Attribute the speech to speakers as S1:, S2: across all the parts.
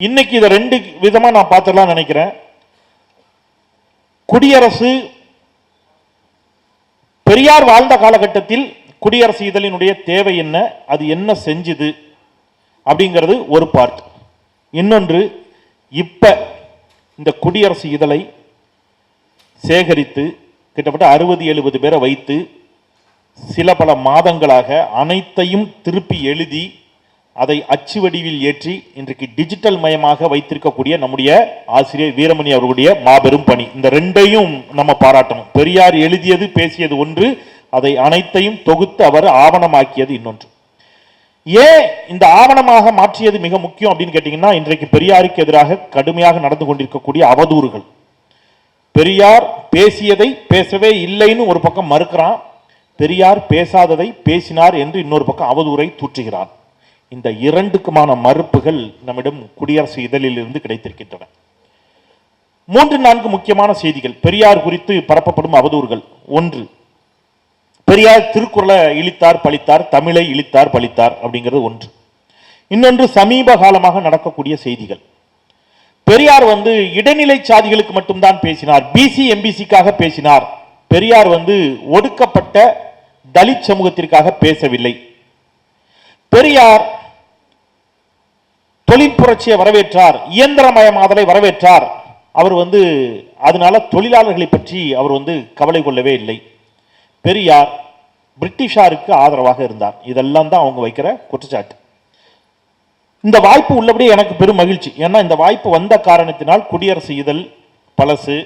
S1: இன்னைக்கு இதை ரெண்டு விதமாக நான் பார்த்துடலாம் நினைக்கிறேன். குடியரசு பெரியார் வாழ்ந்த காலகட்டத்தில் குடியரசு இதழினுடைய தேவை என்ன அது என்ன செஞ்சுது அப்படிங்கிறது ஒரு பார்ட் இன்னொன்று இப்போ இந்த குடியரசு இதழை சேகரித்து கிட்டத்தட்ட அறுபது எழுபது பேரை வைத்து சில பல மாதங்களாக அனைத்தையும் திருப்பி எழுதி அதை அச்சு வடிவில் ஏற்றி இன்றைக்கு டிஜிட்டல் மயமாக வைத்திருக்கக்கூடிய நம்முடைய ஆசிரியர் வீரமணி அவர்களுடைய மாபெரும் பணி. இந்த ரெண்டையும் நம்ம பாராட்டணும். பெரியார் எழுதியது பேசியது ஒன்று அதை அனைத்தையும் தொகுத்து அவர் ஆவணமாக்கியது இன்னொன்று. ஏன் இந்த ஆவணமாக மாற்றியது மிக முக்கியம் அப்படின்னு கேட்டீங்கன்னா இன்றைக்கு பெரியாருக்கு எதிராக கடுமையாக நடந்து கொண்டிருக்கக்கூடிய அவதூறுகள். பெரியார் பேசியதை பேசவே இல்லைன்னு ஒரு பக்கம் மறுக்கிறான். பெரியார் பேசாததை பேசினார் என்று இன்னொரு பக்கம் அவதூறை தூற்றுகிறான். இந்த இரண்டுக்குமான மறுப்புகள் நம்மிடம் குடியரசு இதழில் இருந்து கிடைத்திருக்கின்றன. மூன்று நான்கு முக்கியமான செய்திகள். பெரியார் குறித்து பரப்பப்படும் அவதூறுகள். ஒன்று பெரியார் திருக்குறளை இழித்தார் பழித்தார் தமிழை இழித்தார் பழித்தார் அப்படிங்கிறது ஒன்று. இன்னொன்று சமீப காலமாக நடக்கக்கூடிய செய்திகள். பெரியார் வந்து இடைநிலை சாதிகளுக்கு மட்டும்தான் பேசினார். பிசி எம்பிசிக்காக பேசினார். பெரியார் வந்து ஒடுக்கப்பட்ட தலித் சமூகத்திற்காக பேசவில்லை. பெரியார் தொழிற்புரட்சியை வரவேற்றார் இயந்திரமயமாதலை வரவேற்றார். அவர் வந்து அதனால தொழிலாளர்களை பற்றி அவர் வந்து கவலை கொள்ளவே இல்லை. பெரியார் பிரிட்டிஷாருக்கு ஆதரவாக இருந்தார். இதெல்லாம் தான் அவங்க வைக்கிற குற்றச்சாட்டு. இந்த வாய்ப்பு உள்ளபடியே எனக்கு பெரும் மகிழ்ச்சி. ஏன்னா இந்த வாய்ப்பு வந்த காரணத்தினால் குடியரசு இதழ் பழசு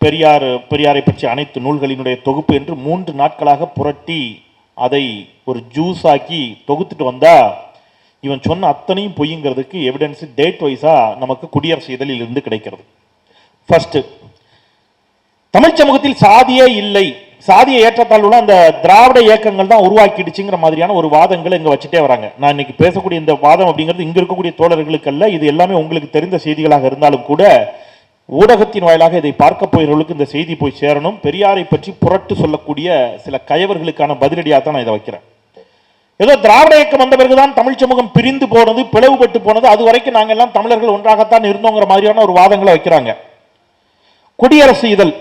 S1: பெரியார் பெரியாரை பற்றி அனைத்து நூல்களினுடைய தொகுப்பு என்று மூன்று நாட்களாக புரட்டி அதை ஒரு ஜூஸ் ஆக்கி தொகுத்துட்டு வந்தால் இவன் சொன்ன அத்தனையும் பொய்ங்கிறதுக்கு எவிடன்ஸ் டேட் வைஸாக நமக்கு குடியரசு இதழில் இருந்து கிடைக்கிறது. ஃபர்ஸ்ட் தமிழ் சமூகத்தில் சாதியே இல்லை. சாதிய ஏற்றத்தாழ்வுல அந்த திராவிட இயக்கங்கள் தான் உருவாக்கிடுச்சுங்கிற மாதிரியான ஒரு வாதங்களை இங்கே வச்சுட்டே வராங்க. நான் இன்னைக்கு பேசக்கூடிய இந்த வாதம் அப்படிங்கிறது இங்கே இருக்கக்கூடிய தோழர்களுக்கல்ல இது எல்லாமே உங்களுக்கு தெரிந்த செய்திகளாக இருந்தாலும் கூட ஊடகத்தின் வாயிலாக இதை பார்க்க போகிறவர்களுக்கு இந்த செய்தி போய் சேரணும். பெரியாரை பற்றி புரட்டு சொல்லக்கூடிய சில கயவர்களுக்கான பதிலடியாக தான் நான் இதை வைக்கிறேன். ஏதோ திராவிட இயக்கம் வந்த பிறகுதான் தமிழ் சமூகம் பிரிந்து போனது பிளவுபட்டு போனது. அது வரைக்கும் நாங்கள் எல்லாம் தமிழர்கள் ஒன்றாகத்தான் இருந்தோங்கிற மாதிரியான ஒரு வாதங்களை வைக்கிறாங்க. குடியரசு இதழ்.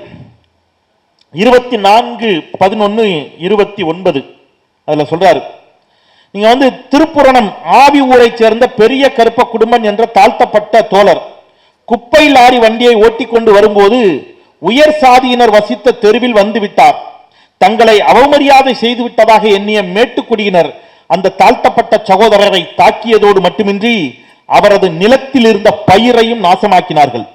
S1: இருபத்தி நான்கு பதினொன்னு இருபத்தி ஒன்பது. அதுல சொல்றாரு. நீங்க வந்து திருப்புரணம் ஆவி ஊரைச் சேர்ந்த பெரிய கருப்ப குடும்பம் என்ற தாழ்த்தப்பட்ட தோழர் குப்பை லாரி வண்டியை ஓட்டிக்கொண்டு வரும்போது உயர் சாதியினர் வசித்த தெருவில் வந்து விட்டார். தங்களை அவமரியாதை செய்து விட்டதாக எண்ணிய மேட்டுக்குடியினர் அந்த தாழ்த்தப்பட்ட சகோதரரை தாக்கியதோடு மட்டுமின்றி அவரது நிலத்தில் இருந்த பயிரையும் நாசமாக்கினார்கள்.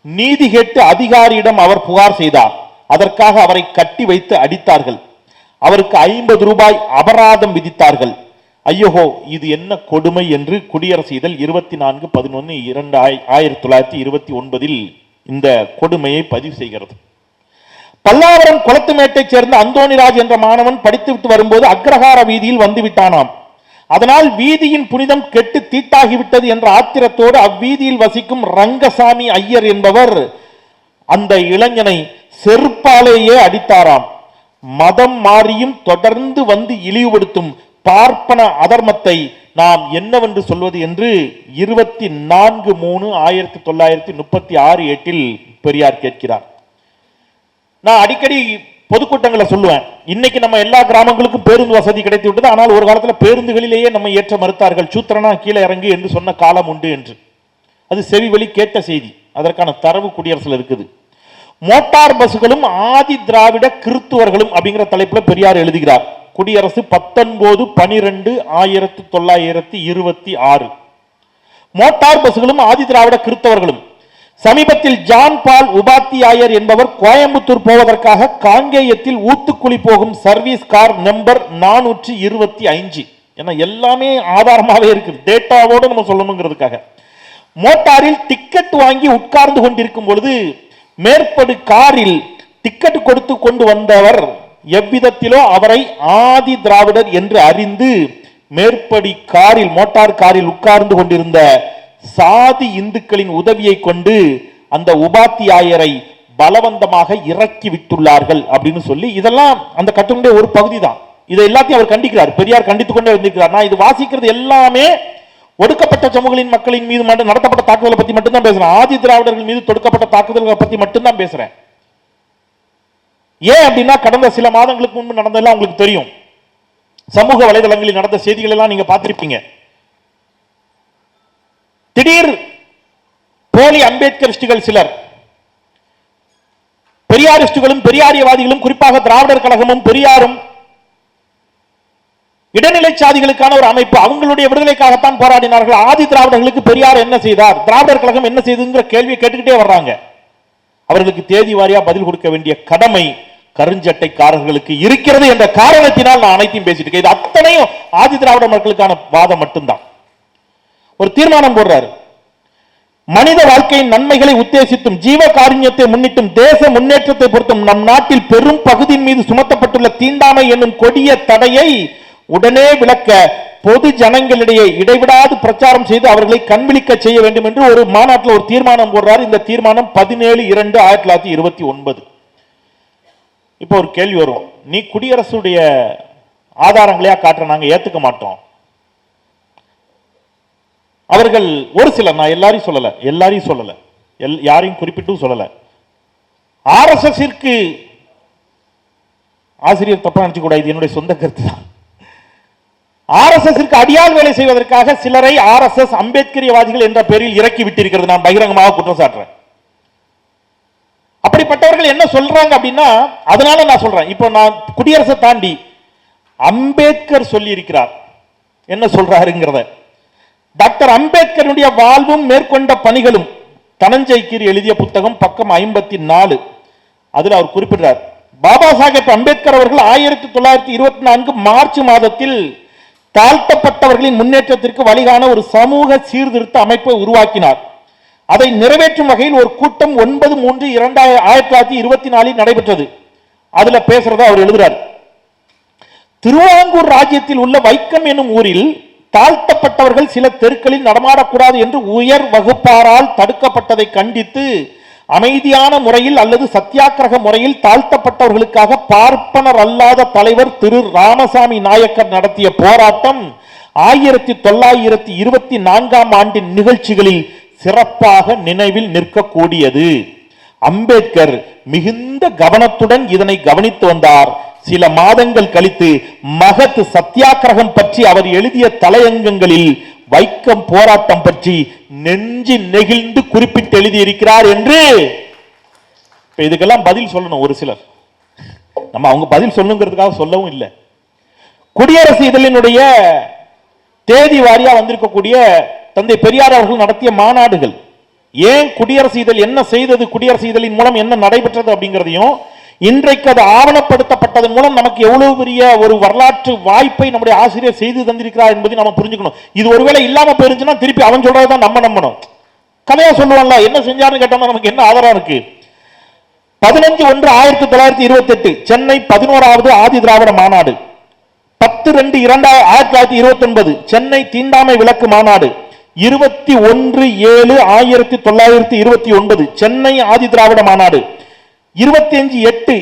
S1: நீதி கேட்டு அதிகாரியிடம் அவர் புகார் செய்தார். அதற்காக அவரை கட்டி வைத்து அடித்தார்கள். அவருக்கு ஐம்பது ரூபாய் அபராதம் விதித்தார்கள். ஐயோஹோ இது என்ன கொடுமை என்று குடியரசு இதழ் இருபத்தி நான்கு பதினொன்று இரண்டு ஆய்- ஆயிரத்தி தொள்ளாயிரத்தி இருபத்தி ஒன்பதில் இந்த கொடுமையை பதிவு செய்கிறது. பல்லாவரம் குளத்துமேட்டைச் சேர்ந்த அந்தோணிராஜ் என்ற மாணவன் படித்துவிட்டு வரும்போது அக்ரஹார வீதியில் வந்து விட்டானாம் அதனால் வீதியின் புனிதம் கெட்டு தீட்டாகிவிட்டது என்ற ஆத்திரத்தோடு அவ்வீதியில் வசிக்கும் ரங்கசாமி ஐயர் என்பவர் அந்த இளைஞனை செருப்பாலேயே அடித்தாராம். மதம் மாறியும் தொடர்ந்து வந்து இழிவுபடுத்தும் பார்ப்பன அதர்மத்தை நாம் என்னவென்று சொல்வது என்று இருபத்தி நான்கு மூணு ஆயிரத்தி தொள்ளாயிரத்தி முப்பத்தி ஆறு எட்டில் பெரியார் கேட்கிறார். நான் அடிக்கடி பொதுக்கூட்டங்களை சொல்லுவேன். இன்னைக்கு நம்ம எல்லா கிராமங்களுக்கும் பேருந்து வசதி கிடைத்து விட்டது. ஆனால் ஒரு காலத்தில் பேருந்துகளிலேயே நம்ம ஏற்ற மறுத்தார்கள். சூத்திரனா கீழே இறங்கு என்று சொன்ன காலம் உண்டு என்று. அது செவி வழி கேட்ட செய்தி. அதற்கான தரவு குடியரசில் இருக்குது. மோட்டார் பஸ்களும் ஆதி திராவிட கிறித்துவர்களும் அப்படிங்கிற தலைப்பில் பெரியார் எழுதுகிறார். குடியரசு பத்தொன்பது பனிரெண்டு ஆயிரத்தி தொள்ளாயிரத்தி இருபத்தி ஆறு. மோட்டார் பஸ்களும் ஆதி திராவிட கிறித்தவர்களும் சமீபத்தில் ஜான் பால் உபாத்தியாயர் என்பவர் கோயம்புத்தூர் போவதற்காக காங்கேயத்தில் ஊத்துக்குழி போகும் சர்வீஸ் கார் நம்பர் நானூற்றி இருபத்தி ஐந்து. ஏன்னா எல்லாமே ஆதாரமாகவே இருக்கு. டேட்டாவோட நம்ம சொல்லணுங்கிறதுக்காக. மோட்டாரில் டிக்கெட் வாங்கி உட்கார்ந்து கொண்டிருக்கும் பொழுது மேற்படு காரில் டிக்கெட் கொடுத்து கொண்டு வந்தவர் எவ்விதத்திலோ அவரை ஆதி திராவிடர் என்று அறிந்து மேற்படி காரில் மோட்டார் காரில் உட்கார்ந்து கொண்டிருந்த சாதி இந்துக்களின் உதவியை கொண்டு அந்த உபாத்தியாயரை பலவந்தமாக இறக்கி விட்டுள்ளார்கள் அப்படின்னு சொல்லி இதெல்லாம் அந்த கட்டுரையுடைய ஒரு பகுதி தான் இதை எல்லாத்தையும் அவர் கண்டிக்கிறார். பெரியார் கண்டித்துக் கொண்டே வந்திருக்கிறார். நான் இது வாசிக்கிறது எல்லாமே ஒடுக்கப்பட்ட சமூகங்களின் மக்களின் மீது மட்டும் நடத்தப்பட்ட தாக்குதலை பத்தி மட்டும்தான் பேசுறேன். ஆதி திராவிடர்கள் மீது தொடுக்கப்பட்ட தாக்குதல்களை பத்தி மட்டும்தான் பேசுறேன். ஏன் அப்படின்னா கடந்த சில மாதங்களுக்கு முன்பு நடந்ததெல்லாம் உங்களுக்கு தெரியும். சமூக வலைதளங்களில் நடந்த செய்திகள் எல்லாம் நீங்க பார்த்திருப்பீங்க. திடீர் போலி அம்பேத்கரிஸ்டுகள் சிலர். பெரியாரிஸ்டுகளும் பெரியாரியவாதிகளும் குறிப்பாக திராவிடர் கழகமும் பெரியாரும் இடைநிலை சாதிகளுக்கான ஒரு அமைப்பு. அவங்களுடைய விடுதலைக்காகத்தான் போராடினார்கள். ஆதி திராவிடர்களுக்கு பெரியார் என்ன செய்தார்? திராவிடர் கழகம் என்ன செய்துங்கிற கேள்வியை கேட்டுக்கிட்டே வர்றாங்க. அவர்களுக்கு தேதி வாரியா பதில் கொடுக்க வேண்டிய கடமை கருஞ்சட்டைக்காரர்களுக்கு இருக்கிறது என்ற காரணத்தினால் நான் அனைத்தையும் பேசிட்டு இருக்கேன். இது அத்தனையும் ஆதி திராவிட மக்களுக்கான வாதம் மட்டும்தான். ஒரு தீர்மானம் போடுறாரு. மனித வாழ்க்கையின் நன்மைகளை உத்தேசித்தும் ஜீவ காருண்யத்தை முன்னிட்டும் தேச முன்னேற்றத்தை பொறுத்தும் நம் நாட்டில் பெரும் பகுதியின் மீது சுமத்தப்பட்டுள்ள தீண்டாமை என்னும் கொடிய தடையை உடனே விளக்க பொது ஜனங்களிடையே இடைவிடாது பிரச்சாரம் செய்து அவர்களை கண்விழிக்க செய்ய வேண்டும் என்று ஒரு மாநாட்டில் ஒரு தீர்மானம் போடுறாரு. இந்த தீர்மானம் பதினேழு இரண்டு ஆயிரத்தி தொள்ளாயிரத்தி இருபத்தி ஒன்பது. இப்போ ஒரு கேள்வி வரும். நீ குடியரசுடைய ஆதாரங்களையா காட்டுற? நாங்கள் ஏத்துக்க மாட்டோம். அவர்கள் ஒரு சிலர் நான் எல்லாரையும் சொல்லலை எல்லாரையும் சொல்லலை. எல் யாரையும் குறிப்பிட்டும் சொல்லல. ஆர்எஸ்எஸ்ஸிற்கு ஆசிரியர் தப்பா நினைச்சு இது என்னுடைய சொந்த கருத்து தான் ஆர்எஸ்எஸ்ஸிற்கு அடியாள் வேலை செய்வதற்காக சிலரை ஆர்எஸ்எஸ் அம்பேத்கரியவாதிகள் என்ற பெயரில் இறக்கி விட்டிருக்கிறது. நான் பகிரங்கமாக குற்றம் சாட்டுறேன். அப்படிப்பட்டவர்கள் என்ன சொல்றாங்க அப்படின்னா அதனால நான் சொல்றேன். இப்போ நான் குடியரசை தாண்டி அம்பேத்கர் சொல்லி இருக்கிறார் என்ன சொல்றாருங்கிறத டாக்டர் அம்பேத்கருடைய வாழ்வும் மேற்கொண்ட பணிகளும் தனஞ்சய்கீர் எழுதிய புத்தகம் பக்கம் ஐம்பத்தி நாலு அதில் அவர் குறிப்பிடுறார் பாபா சாஹேப் அம்பேத்கர் அவர்கள் ஆயிரத்தி தொள்ளாயிரத்தி இருபத்தி நான்கு மார்ச் மாதத்தில் தாழ்த்தப்பட்டவர்களின் முன்னேற்றத்திற்கு வழிகான ஒரு சமூக சீர்திருத்த அமைப்பை உருவாக்கினார். அதை நிறைவேற்றும் வகையில் ஒரு கூட்டம் ஒன்பது மூன்று இரண்டாயிரம் ஆயிரத்தி தொள்ளாயிரத்தி இருபத்தி நாலில் நடைபெற்றது. அதுல பேசுறதா அவர் எழுதுறார் திருவாங்கூர் ராஜ்யத்தில் உள்ள வைக்கம் என்னும் ஊரில் தாழ்த்தப்பட்டவர்கள் சில தெருக்களில் நடமாடக்கூடாது என்று உயர் வகுப்பாரால் தடுக்கப்பட்டதை கண்டித்து அமைதியான முறையில் அல்லது சத்தியாகிரக முறையில் தாழ்த்தப்பட்டவர்களுக்காக பார்ப்பனர் அல்லாத தலைவர் திரு ராமசாமி நாயக்கர் நடத்திய போராட்டம் ஆயிரத்தி தொள்ளாயிரத்தி இருபத்தி நான்காம் ஆண்டின் நிகழ்ச்சிகளில் சிறப்பாக நினைவில் நிற்கக்கூடியது. அம்பேத்கர் மிகுந்த கவனத்துடன் இதனை கவனித்து வந்தார். சில மாதங்கள் கழித்து மகத் சத்தியாகிரகம் பற்றி அவர் எழுதிய தலையங்கங்களில் வைக்கம் போராட்டம் பற்றி நெஞ்சு நெகிழ்ந்து குறிப்பிட்டு எழுதியிருக்கிறார் என்று. இதுக்கெல்லாம் பதில் சொல்லணும் ஒரு சிலர். நம்ம அவங்க பதில் சொல்லுங்கிறதுக்காக சொல்லவும் இல்லை. குடியரசு இதழினுடைய தேதி வாரியா வந்திருக்கக்கூடிய தந்தை பெரியார் அவர்கள் நடத்திய மாநாடுகள். ஏன் குடியரசு இதழ் என்ன செய்தது குடியரசு இதழின் மூலம் என்ன நடைபெற்றது அப்படிங்கிறதையும் இன்றைக்கு அது ஆவணப்படுத்தப்பட்டதன் மூலம் நமக்கு எவ்வளவு பெரிய ஒரு வரலாற்று வாய்ப்பை நம்முடைய ஆசிரியர் செய்து தந்திருக்கிறார் என்பதை நம்ம புரிஞ்சுக்கணும். இது ஒருவேளை இல்லாம போயிருந்துச்சுன்னா திருப்பி அவன் சொல்றதுதான் நம்ம நம்பணும். கதையா சொல்லுவாங்களா என்ன செஞ்சாருன்னு கேட்டோம்னா நமக்கு என்ன ஆதாரம் இருக்கு? பதினஞ்சு ஒன்று ஆயிரத்தி தொள்ளாயிரத்தி இருபத்தி எட்டு சென்னை பதினோராவது ஆதி திராவிட மாநாடு. பத்து ரெண்டு இரண்டாயிரம் ஆயிரத்தி தொள்ளாயிரத்தி இருபத்தி ஒன்பது சென்னை தீண்டாமை விளக்கு மாநாடு. இருபத்தி ஒன்று ஏழு ஆயிரத்தி தொள்ளாயிரத்தி இருபத்தி ஒன்பது சென்னை ஆதி திராவிட மாநாடு. இருபத்தி அஞ்சு எட்டு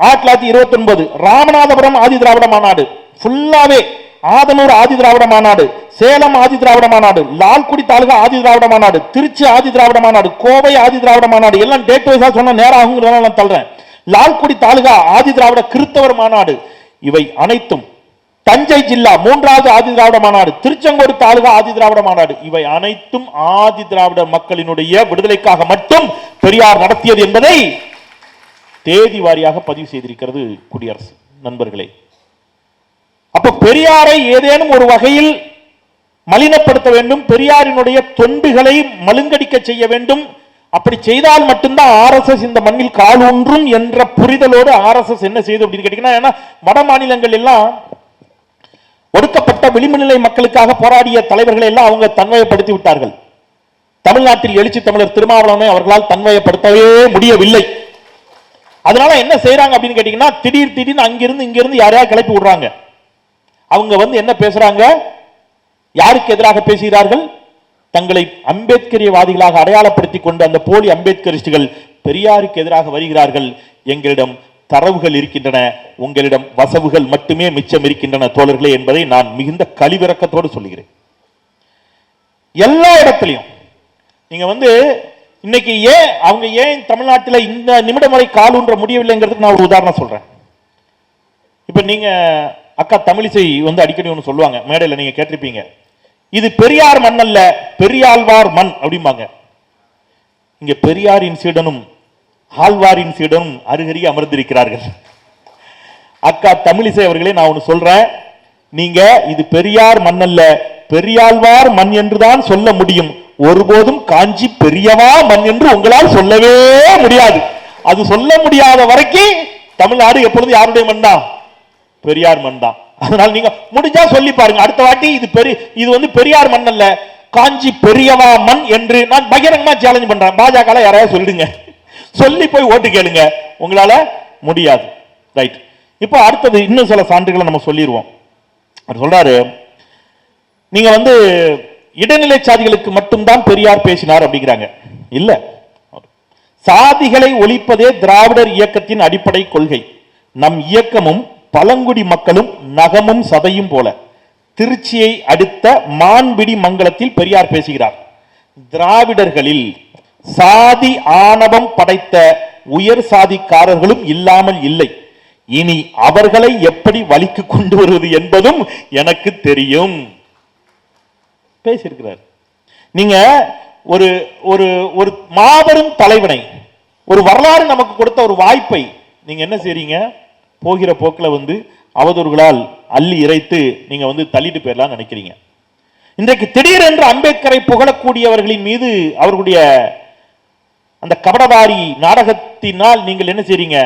S1: ஆயிரத்தி தொள்ளாயிரத்தி இருபத்தி ஒன்பது ராமநாதபுரம் ஆதி திராவிட மாநாடு ஃபுல்லாவே ஆதனூர் ஆதி திராவிட மாநாடு சேலம் ஆதி திராவிட மாநாடு லால்குடி தாலுகா ஆதி திராவிட மாநாடு திருச்சி ஆதி திராவிட மாநாடு கோவை ஆதி திராவிட மாநாடு எல்லாம் டேட் வைஸா சொன்னால் நேரம் ஆகுங்கிறதால நான் தள்ளுறேன் லால்குடி தாலுகா ஆதி திராவிட கிறிஸ்தவர் மாநாடு இவை அனைத்தும் தஞ்சை ஜில்லா மூன்றாவது ஆதி திராவிட மாநாடு திருச்செங்கோடு தாலுகா ஆதி திராவிட மாநாடு இவை அனைத்தும் ஆதி திராவிட மக்களினுடைய விடுதலைக்காக மட்டும் பெரியார் நடத்தியது என்பதை தேதி வாரியாக பதிவு செய்திருக்கிறது குடியரசு நண்பர்களே. அப்ப பெரியாரை ஏதேனும் ஒரு வகையில் மலினப்படுத்த வேண்டும் பெரியாரினுடைய தொண்டுகளை மழுங்கடிக்க செய்ய வேண்டும். அப்படி செய்தால் மட்டும்தான் ஆர்எஸ்எஸ் இந்த மண்ணில் கால் ஒன்றும் என்ற புரிதலோடு ஆர்எஸ்எஸ் என்ன செய்து அப்படின்னு கேட்டீங்கன்னா ஏன்னா வட மாநிலங்கள் எல்லாம் ஒடுக்கப்பட்ட விளிம்புநிலை மக்களுக்காக போராடிய தலைவர்களை எல்லாம் அவங்க தன்மையப்படுத்தி விட்டார்கள். தமிழ்நாட்டில் எழுச்சி தமிழர் திருமாவளவனை அவர்களால் தன்மையப்படுத்தவே முடியவில்லை. அதனால என்ன செய்யறாங்க அப்படின்னு கேட்டீங்கன்னா திடீர் திடீர்னு அங்கிருந்து இங்கிருந்து யாரையா கிளப்பி விடுறாங்க. அவங்க வந்து என்ன பேசுறாங்க? யாருக்கு எதிராக பேசுகிறார்கள்? தங்களை அம்பேத்கரியவாதிகளாக அடையாளப்படுத்திக் கொண்டு அந்த போலி அம்பேத்கரிஸ்டுகள் பெரியாருக்கு எதிராக வருகிறார்கள். எங்களிடம் தரவுகள் இருக்கின்றன. உங்களிடம் வசவுகள் மட்டுமே மிச்சம் இருக்கின்றன தோழர்களே என்பதை நான் மிகுந்த கழிவிறக்கத்தோடு சொல்கிறேன் எல்லா இடத்துலையும் நீங்க வந்து இன்னைக்கு ஏன் அவங்க ஏன் தமிழ்நாட்டில் இந்த நிமிடம் வரை காலூன்ற முடியவில்லைங்கிறதுக்கு நான் ஒரு உதாரணம் சொல்கிறேன் இப்போ நீங்கள் அக்கா தமிழிசை வந்து அடிக்கடி ஒன்று சொல்லுவாங்க. மேடையில் நீங்கள் கேட்டிருப்பீங்க. இது பெரியார் மண் அல்ல பெரியாழ்வார் மண் அப்படிம்பாங்க. இங்கே பெரியாரின் சீடனும் ஆழ்வாரின் சீடனும் அருகருகே அமர்ந்திருக்கிறார்கள். அக்கா தமிழிசை அவர்களே நான் ஒன்று சொல்கிறேன் நீங்கள் இது பெரியார் மண் அல்ல பெரியாழ்வார் மண் என்றுதான் சொல்ல முடியும். ஒருபோதும் காஞ்சி பெரியவா மண் என்று உங்களால் சொல்லவே முடியாது. அது சொல்ல முடியாத வரைக்கும் தமிழ்நாடு எப்பொழுது யாருடைய மண் தான் பெரியார் மண் தான் அதனால நீங்க முடிஞ்சா சொல்லி பாருங்க. அடுத்த வாட்டி இது பெரிய இது வந்து பெரியார் மண் அல்ல காஞ்சி பெரியவா மண் என்று நான் பகிரங்கமா சேலஞ்ச் பண்றேன். பாஜக யாராவது சொல்லிடுங்க. சொல்லி போய் ஓட்டு கேளுங்க. உங்களால முடியாது. ரைட் இப்போ அடுத்தது இன்னும் சில சான்றுகளை நம்ம சொல்லிடுவோம் அவர் சொல்றாரு நீங்க வந்து இடைநிலை சாதிகளுக்கு மட்டும்தான் பெரியார் பேசினார் அப்படிங்கிறாங்க. இல்ல. சாதிகளை ஒழிப்பதே திராவிடர் இயக்கத்தின் அடிப்படை கொள்கை. நம் இயக்கமும் பழங்குடி மக்களும் நகமும் சதையும் போல. திருச்சியை அடுத்த மான்பிடி மங்கலத்தில் பெரியார் பேசுகிறார். திராவிடர்களில் சாதி ஆணவம் படைத்த உயர் சாதிக்காரர்களும் இல்லாமல் இல்லை. இனி அவர்களை எப்படி வழிக்கு கொண்டு வருவது என்பதும் எனக்கு தெரியும். பேசியிருக்கிறார். நீங்க ஒரு ஒரு ஒரு மாபெரும் தலைவனை ஒரு வரலாறு நமக்கு கொடுத்த ஒரு வாய்ப்பை நீங்க என்ன செய்றீங்க? போகிற போக்கில் வந்து அவதூறுகளால் அள்ளி இறைத்து நீங்க வந்து தள்ளிட்டு போயிடலாம் நினைக்கிறீங்க. இன்றைக்கு திடீரென்று அம்பேத்கரை புகழக்கூடியவர்களின் மீது அவர்களுடைய அந்த கபடதாரி நாடகத்தினால் நீங்கள் என்ன செய்றீங்க?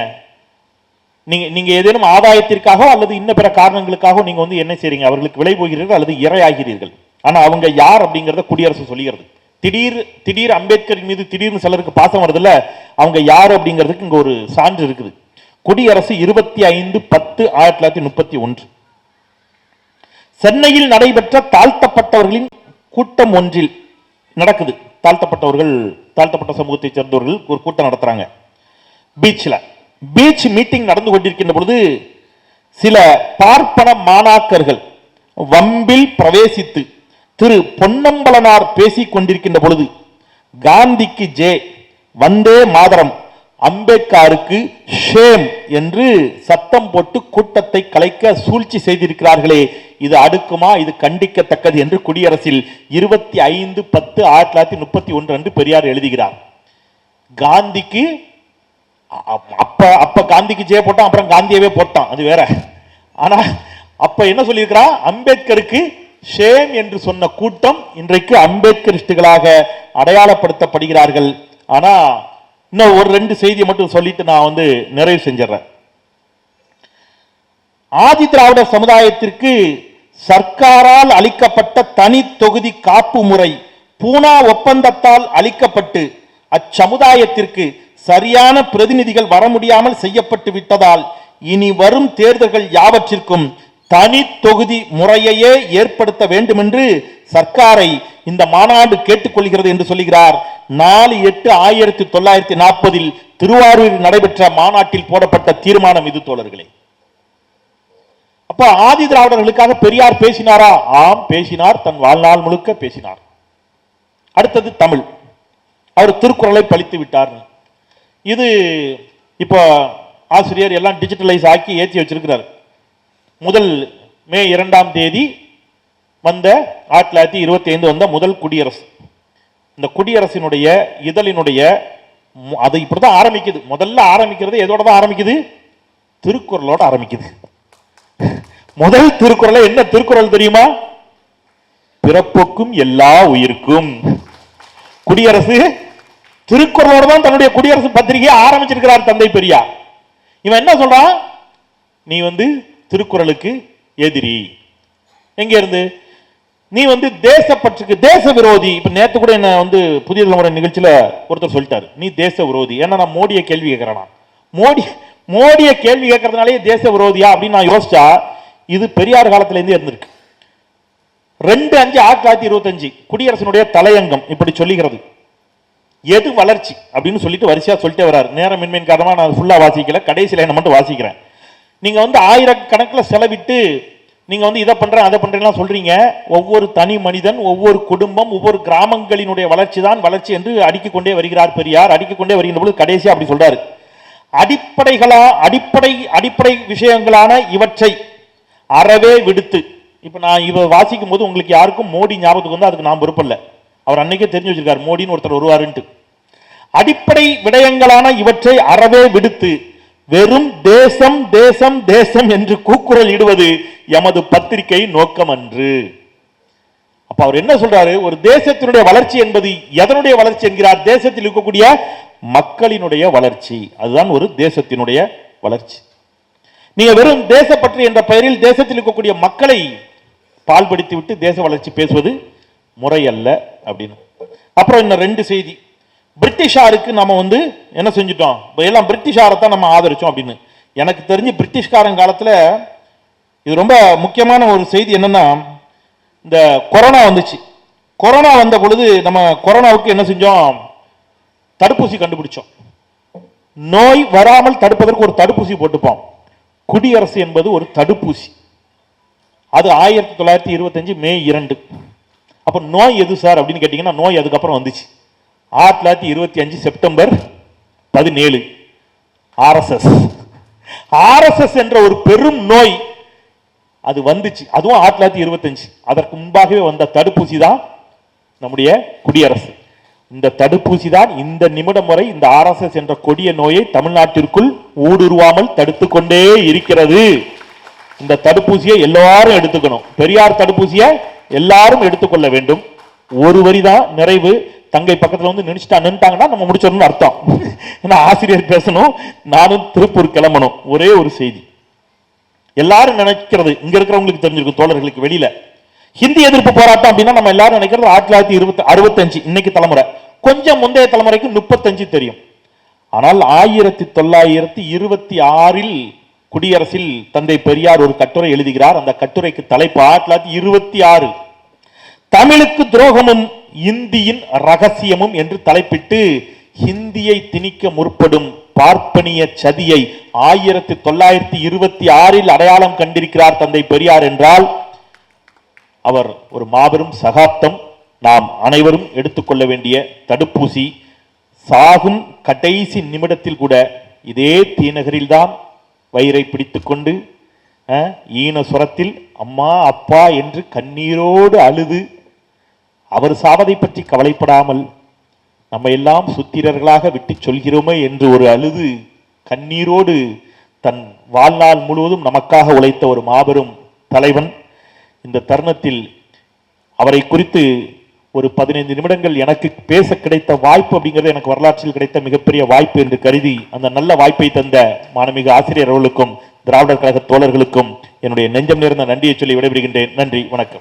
S1: நீங்க நீங்க ஏதேனும் ஆதாயத்திற்காக அல்லது இன்ன பிற காரணங்களுக்காக நீங்க வந்து என்ன செய்றீங்க? அவர்களுக்கு விலை போகிறீர்கள் அல்லது இரையாகிறீர்கள். ஆனால் அவங்க யார் அப்படிங்கிறத குடியரசு சொல்லுகிறது திடீர் திடீர் அம்பேத்கர் மீது திடீர்னு சிலருக்கு பாசம் வருதுல்ல அவங்க யார் அப்படிங்கிறதுக்கு இங்கே ஒரு சான்று இருக்குது. குடியரசு இருபத்தி ஐந்து பத்து ஆயிரத்தி தொள்ளாயிரத்தி முப்பத்தி ஒன்று. சென்னையில் நடைபெற்ற தாழ்த்தப்பட்டவர்களின் கூட்டம் ஒன்றில் நடக்குது. தாழ்த்தப்பட்டவர்கள் தாழ்த்தப்பட்ட சமூகத்தைச் சேர்ந்தவர்கள் ஒரு கூட்டம் நடத்துறாங்க. பீச்சில் பீச் மீட்டிங் நடந்து கொண்டிருக்கின்ற பொழுது சில பார்ப்பன மாணாக்கர்கள் வம்பில் பிரவேசித்து திரு பொன்னம்பலனார் பேசிக் கொண்டிருக்கின்ற பொழுது காந்திக்கு ஜே வந்தே மாதரம் அம்பேத்கருக்கு ஷேம் என்று சத்தம் போட்டு கூட்டத்தை கலைக்க சூழ்ச்சி செய்திருக்கிறார்களே இது அடுக்குமா இது கண்டிக்கத்தக்கது என்று குடியரசில் இருபத்தி ஐந்து பத்து ஆயிரத்தி தொள்ளாயிரத்தி முப்பத்தி ஒன்று அன்று பெரியார் எழுதுகிறார். காந்திக்கு அப்ப அப்ப காந்திக்கு ஜெய போட்டான் அப்புறம் காந்தியவே போட்டான் அது வேற. ஆனா அப்ப என்ன சொல்லியிருக்கிறான் அம்பேத்கருக்கு ஷேம் என்று சொன்ன கூட்டம் இன்றைக்கு அம்பேத்கரிஸ்டுகளாக அடையாளப்படுத்தப்படுகிறார்கள். ஆனா இன்னும் ஒரு ரெண்டு செய்தியை மட்டும் சொல்லிட்டு நான் வந்து நிறைவு செஞ்சிடறேன். ஆதி திராவிடர் சமுதாயத்திற்கு சர்க்காரால் அளிக்கப்பட்ட தனி தொகுதி காப்பு முறை பூனா ஒப்பந்தத்தால் அளிக்கப்பட்டு அச்சமுதாயத்திற்கு சரியான பிரதிநிதிகள் வர முடியாமல் செய்யப்பட்டு விட்டதால் இனி வரும் தேர்தல்கள் யாவற்றிற்கும் தனி தொகுதி முறையையே ஏற்படுத்த வேண்டும் என்று சர்க்காரை இந்த மாநாடு கேட்டுக்கொள்கிறது என்று சொல்லுகிறார். நாலு எட்டு ஆயிரத்தி தொள்ளாயிரத்தி நாற்பதில் திருவாரூரில் நடைபெற்ற மாநாட்டில் போடப்பட்ட தீர்மானம் இது தோழர்களே. அப்ப ஆதி திராவிடர்களுக்காக பெரியார் பேசினாரா? ஆம் பேசினார். தன் வாழ்நாள் முழுக்க பேசினார். அடுத்தது தமிழ். அவர் திருக்குறளை பழித்து விட்டார். இது இப்போ ஆசிரியர் எல்லாம் டிஜிட்டலைஸ் ஆக்கி ஏற்றி வச்சிருக்கிறார். முதல் மே இரண்டாம் தேதி வந்த ஆயிரத்தி தொள்ளாயிரத்தி இருபத்தி ஐந்து வந்த முதல் குடியரசு. இந்த குடியரசினுடைய இதழினுடைய அது இப்படி தான் ஆரம்பிக்குது. முதல்ல ஆரம்பிக்கிறது எதோட தான் ஆரம்பிக்குது? திருக்குறளோட ஆரம்பிக்குது. முதல் திருக்குறளை என்ன திருக்குறள் தெரியுமா? பிறப்புக்கும் எல்லா உயிருக்கும். குடியரசு திருக்குறளோட தான் தன்னுடைய குடியரசு பத்திரிகையை ஆரம்பிச்சிருக்கிறார் தந்தை பெரியார். இவன் என்ன சொல்றான்? நீ வந்து திருக்குறளுக்கு எதிரி. எங்க இருந்து நீ வந்து தேசப்பற்றுக்கு தேச விரோதி இப்ப நேத்து கூட என்ன வந்து புதிய தலைமுறை நிகழ்ச்சியில ஒருத்தர் சொல்லிட்டாரு. நீ தேச விரோதி ஏன்னா நான் மோடியை கேள்வி கேட்கிறேன்? மோடி மோடியை கேள்வி கேட்கறதுனாலே தேச விரோதியா அப்படின்னு நான் யோசிச்சா இது பெரியார் காலத்துல இருந்து இருந்திருக்கு. ரெண்டு அஞ்சு ஆயிரத்தி தொள்ளாயிரத்தி இருபத்தஞ்சு குடியரசனுடைய தலையங்கம் இப்படி சொல்லுகிறது எது வளர்ச்சி அப்படின்னு சொல்லிட்டு வரிசையா சொல்லிட்டே வராரு. நேரம் மின்மையின் காரணமா நான் ஃபுல்லா வாசிக்கல. கடைசியில் என்ன மட்டும் வாசிக்கிறேன். நீங்க வந்து ஆயிரக்கணக்கில் செலவிட்டு நீங்க வந்து இதை பண்றேன் அதை பண்றேன்லாம் சொல்றீங்க. ஒவ்வொரு தனி மனிதன் ஒவ்வொரு குடும்பம் ஒவ்வொரு கிராமங்களினுடைய வளர்ச்சி தான் வளர்ச்சி என்று அடிக்கிக்கொண்டே வருகிறார் பெரியார். அடுக்கிக் கொண்டே வருகின்ற பொழுது கடைசியா அப்படி சொல்றாரு. அடிப்படைகளா அடிப்படை அடிப்படை விஷயங்களான இவற்றை அறவே விடுத்து. இப்ப நான் இவ வாசிக்கும் போது உங்களுக்கு யாருக்கும் மோடி ஞாபகத்துக்கு வந்து அதுக்கு நான் பொறுப்பில்ல. அவர் அன்னைக்கே தெரிஞ்சு வச்சிருக்காரு மோடின்னு ஒருத்தர் வருவாருன்ட்டு. அடிப்படை விடயங்களான இவற்றை அறவே விடுத்து வெறும் தேசம் தேசம் தேசம் என்று கூக்குரல் இடுவது எமது பத்திரிகை நோக்கமன்று. அப்ப அவர் என்ன சொல்றாரு? ஒரு தேசத்தினுடைய வளர்ச்சி என்பது எதனுடைய வளர்ச்சி என்கிறார்? தேசத்தில் இருக்கக்கூடிய மக்களினுடைய வளர்ச்சி. அதுதான் ஒரு தேசத்தினுடைய வளர்ச்சி. நீங்க வெறும் தேசப்பற்று என்ற பெயரில் தேசத்தில் இருக்கக்கூடிய மக்களை பால்படுத்தி விட்டு தேச வளர்ச்சி பேசுவது முறையல்ல அப்படின்னு. அப்புறம் இன்னும் ரெண்டு செய்தி. பிரிட்டிஷாருக்கு நம்ம வந்து என்ன செஞ்சுட்டோம்? இப்போ எல்லாம் பிரிட்டிஷாரை தான் நம்ம ஆதரிச்சோம் அப்படின்னு. எனக்கு தெரிஞ்சு பிரிட்டிஷ்காரன் காலத்தில் இது ரொம்ப முக்கியமான ஒரு செய்தி என்னென்னா இந்த கொரோனா வந்துச்சு. கொரோனா வந்த பொழுது நம்ம கொரோனாவுக்கு என்ன செஞ்சோம்? தடுப்பூசி கண்டுபிடிச்சோம். நோய் வராமல் தடுப்பதற்கு ஒரு தடுப்பூசி போட்டுப்போம். குடியரசு என்பது ஒரு தடுப்பூசி. அது ஆயிரத்தி தொள்ளாயிரத்தி இருபத்தஞ்சு மே இரண்டு. அப்போ நோய் எது சார் அப்படின்னு கேட்டிங்கன்னா நோய் அதுக்கப்புறம் வந்துச்சு. ஆயிரத்தி தொள்ளாயிரத்தி இருபத்தி அஞ்சு செப்டம்பர் பதினேழு. ஆர்எஸ்எஸ் ஆர்எஸ்எஸ் என்ற ஒரு பெரும் நோய் அது வந்துச்சு. அதுவும் ஆயிரத்தி தொள்ளாயிரத்தி இருபத்தஞ்சு. அதற்கு முன்பாகவே வந்த தடுப்பூசி தான் நம்முடைய குடியரசு. இந்த தடுப்பூசி தான் இந்த நிமிடம் வரை இந்த ஆர்எஸ்எஸ் என்ற கொடிய நோயை தமிழ்நாட்டிற்குள் ஊடுருவாமல் தடுத்து கொண்டே இருக்கிறது. இந்த தடுப்பூசியை எல்லாரும் எடுத்துக்கணும். பெரியார் தடுப்பூசியை எல்லாரும் எடுத்துக்கொள்ள வேண்டும். ஒரு வரிதான் நிறைவு. தங்கை பக்கத்தில் வந்து நினைச்சிட்டா நின்ட்டாங்கன்னா நம்ம முடிச்சிடணும்னு அர்த்தம். ஏன்னா ஆசிரியர் பேசணும் நானும் திருப்பூர் கிளம்பணும். ஒரே ஒரு செய்தி. எல்லாரும் நினைக்கிறது இங்க இருக்கிறவங்களுக்கு தெரிஞ்சிருக்கும் தோழர்களுக்கு வெளியில. ஹிந்தி எதிர்ப்பு போராட்டம் அப்படின்னா நம்ம எல்லாரும் நினைக்கிறது ஆயிரத்தி தொள்ளாயிரத்தி இருபத்தி அறுபத்தஞ்சு இன்னைக்கு தலைமுறை. கொஞ்சம் முந்தைய தலைமுறைக்கு முப்பத்தஞ்சு தெரியும். ஆனால் ஆயிரத்தி தொள்ளாயிரத்தி இருபத்தி ஆறில் குடியரசில் தந்தை பெரியார் ஒரு கட்டுரை எழுதுகிறார். அந்த கட்டுரைக்கு தலைப்பு ஆயிரத்தி தொள்ளாயிரத்தி இருபத்தி ஆறு தமிழுக்கு துரோகமும் இந்தியின் ரகசியமும் என்று தலைப்பிட்டு ஹிந்தியை திணிக்க முற்படும் பார்ப்பனிய சதியை ஆயிரத்தி தொள்ளாயிரத்தி இருபத்தி ஆறில் அடையாளம் கண்டிருக்கிறார் தந்தை பெரியார் என்றால் அவர் ஒரு மாபெரும் சகாப்தம். நாம் அனைவரும் எடுத்துக்கொள்ள வேண்டிய தடுப்பூசி சாகும் கடைசி நிமிடத்தில் கூட இதே தீநகரில்தான் வயிறை பிடித்துக்கொண்டு அஹ், ஈன சுரத்தில் அம்மா அப்பா என்று கண்ணீரோடு அழுது அவர் சாவதை பற்றி கவலைப்படாமல் நம்ம எல்லாம் சுத்திரர்களாக விட்டு சொல்கிறோமே என்று ஒரு அழுது கண்ணீரோடு தன் வாழ்நாள் முழுவதும் நமக்காக உழைத்த ஒரு மாபெரும் தலைவன் இந்த தருணத்தில் அவரை குறித்து ஒரு பதினைந்து நிமிடங்கள் எனக்கு பேச கிடைத்த வாய்ப்பு அப்படிங்கிறது எனக்கு வரலாற்றில் கிடைத்த மிகப்பெரிய வாய்ப்பு என்று கருதி அந்த நல்ல வாய்ப்பை தந்த மாணமிகு ஆசிரியர் அவர்களுக்கும் திராவிடர் கழக தோழர்களுக்கும் என்னுடைய நெஞ்சம் நேர்ந்த நன்றியை சொல்லி விடைபெறுகின்றேன். நன்றி வணக்கம்.